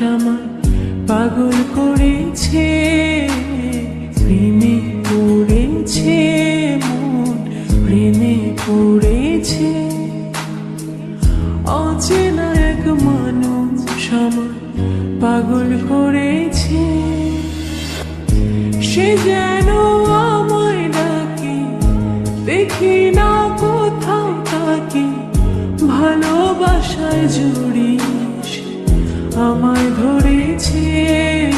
আমার পাগল করেছে, প্রেমে পড়েছে, মন প্রেমে পড়েছে। অচেনা এক মানুষ আমার পাগল করেছে। সে যেন আমায় ডাকে, দেখি না কোথাও তাকে ভালোবাসায় জড়িস আমায় ধরেছে।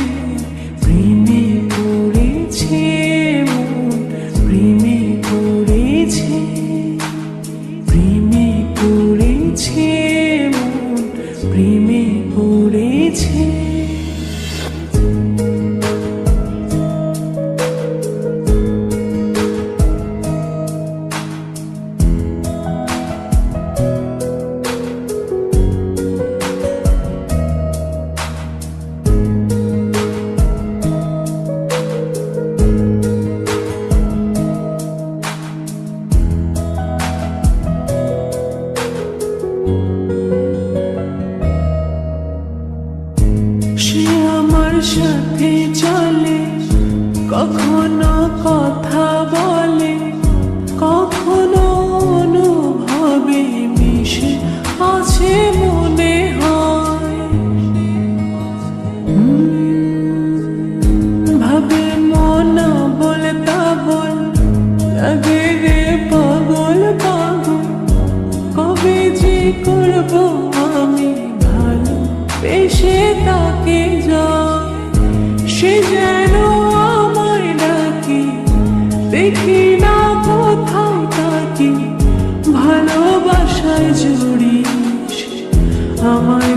সে আমার সাথে চলে, কখনো কথা বলে, কখনো অনুভবে মিশে, আছে মনে হয়। ভাবে মন বলে তা বল লাগে রে পাগল পাগল, কবে যে করব আমি? বেশে তাকে যায়। সে যেন আমায় নাকি দেখি না কোথায় তাকে। ভালোবাসায় জড়িস আমায়